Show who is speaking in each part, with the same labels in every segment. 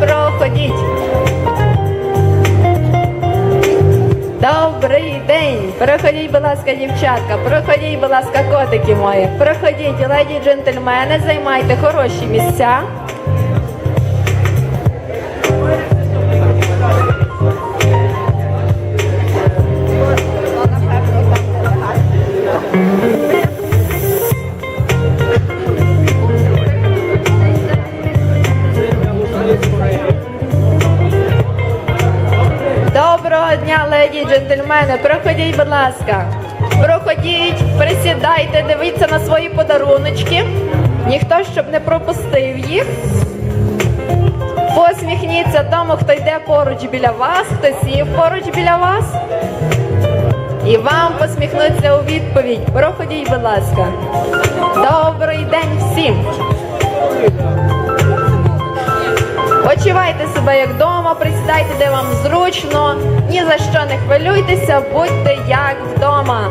Speaker 1: проходіть. Добрий день! Проходіть, будь ласка, дівчатка, проходіть, будь ласка, котики мої. Проходіть, леді джентльмени, займайте хороші місця. Леді джентльмени. Проходіть, будь ласка. Проходіть, присідайте, дивіться на свої подаруночки. Ніхто щоб не пропустив їх. Посміхніться тому, хто йде поруч біля вас, хто сів поруч біля вас. І вам посміхнуться у відповідь. Проходіть, будь ласка. Добрий день всім. Почувайте себе як вдома, присідайте, де вам зручно, ні за що не хвилюйтеся, будьте як вдома.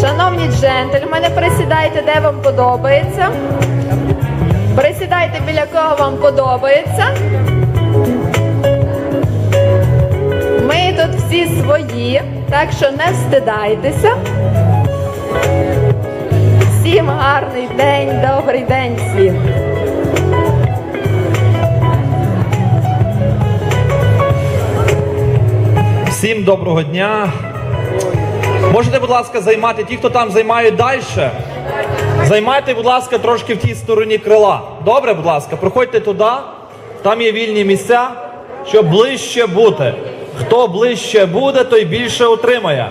Speaker 1: Шановні джентльмени, присідайте, де вам подобається. Присідайте біля кого вам подобається. Так що не встидайтеся. Всім гарний день, добрий день всім.
Speaker 2: Всім доброго дня. Можете, будь ласка, займати ті, хто там займають далі. Займайте, будь ласка, трошки в тій стороні крила. Добре, будь ласка, проходьте туди, там є вільні місця, щоб ближче бути. Хто ближче буде, той більше отримає.